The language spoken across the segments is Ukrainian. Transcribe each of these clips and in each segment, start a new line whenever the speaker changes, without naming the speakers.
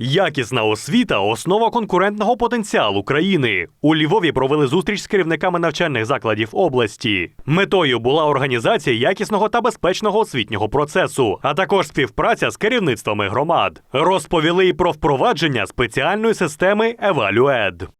Якісна освіта основа конкурентного потенціалу країни. У Львові провели зустріч з керівниками навчальних закладів області. Метою була організація якісного та безпечного освітнього процесу, а також співпраця з керівництвами громад. Розповіли й про впровадження спеціальної системи Evalued.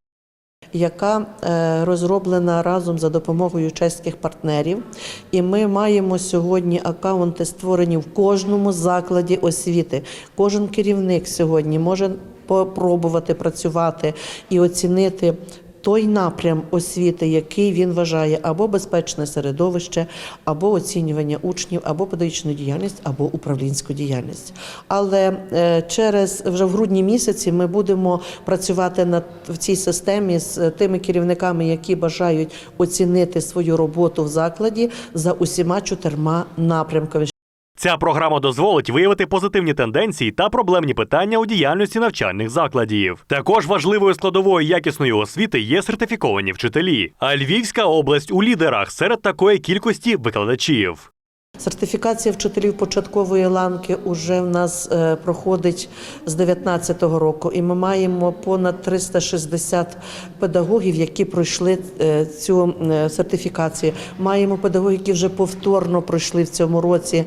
Яка е, розроблена разом за допомогою чеських партнерів. І ми маємо сьогодні акаунти створені в кожному закладі освіти. Кожен керівник сьогодні може попробувати працювати і оцінити. Той напрям освіти, який він вважає або безпечне середовище, або оцінювання учнів, або педагогічну діяльність, або управлінську діяльність. Але е, через вже в грудні місяці ми будемо працювати над в цій системі з е, тими керівниками, які бажають оцінити свою роботу в закладі за усіма чотирма напрямками.
Ця програма дозволить виявити позитивні тенденції та проблемні питання у діяльності навчальних закладів. Також важливою складовою якісної освіти є сертифіковані вчителі. А Львівська область у лідерах серед такої кількості викладачів.
Сертифікація вчителів початкової ланки вже в нас е, проходить з 2019 року, і ми маємо понад 360 педагогів, які пройшли е, цю е, сертифікацію. Маємо педагогів, які вже повторно пройшли в цьому році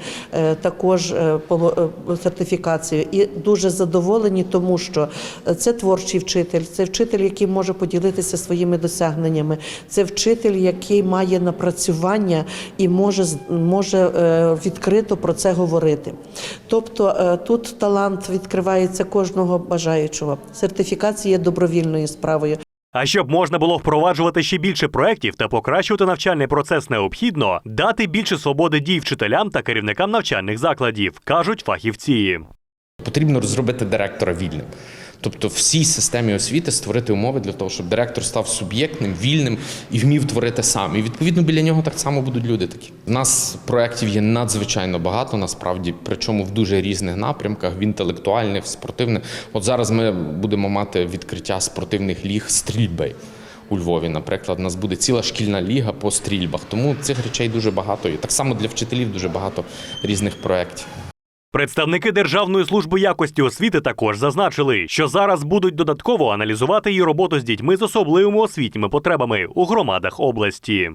також сертифікацію. І дуже задоволені, тому що це творчий вчитель, це вчитель, який може поділитися своїми досягненнями. Це вчитель, який має напрацювання і може може відкрито про це говорити. Тобто е, тут талант відкривається кожного бажаючого. Сертифікація є добровільною справою.
А щоб можна було впроваджувати ще більше проєктів та покращувати навчальний процес, необхідно дати більше свободи дій вчителям та керівникам навчальних закладів, кажуть фахівці.
Потрібно розробити директора вільним. Тобто всій системі освіти створити умови для того, щоб директор став суб'єктним, вільним і вмів творити сам. І відповідно біля нього так само будуть люди такі. У нас проєктів є надзвичайно багато, насправді, причому в дуже різних напрямках: в інтелектуальних, в спортивних. От зараз ми будемо мати відкриття спортивних ліг стрільби. У Львові, наприклад, у нас буде ціла шкільна ліга по стрільбах. Тому цих речей дуже багато. І так само для вчителів дуже багато різних проєктів.
Представники Державної служби якості освіти також зазначили, що зараз будуть додатково аналізувати її роботу з дітьми з особливими освітніми потребами у громадах області.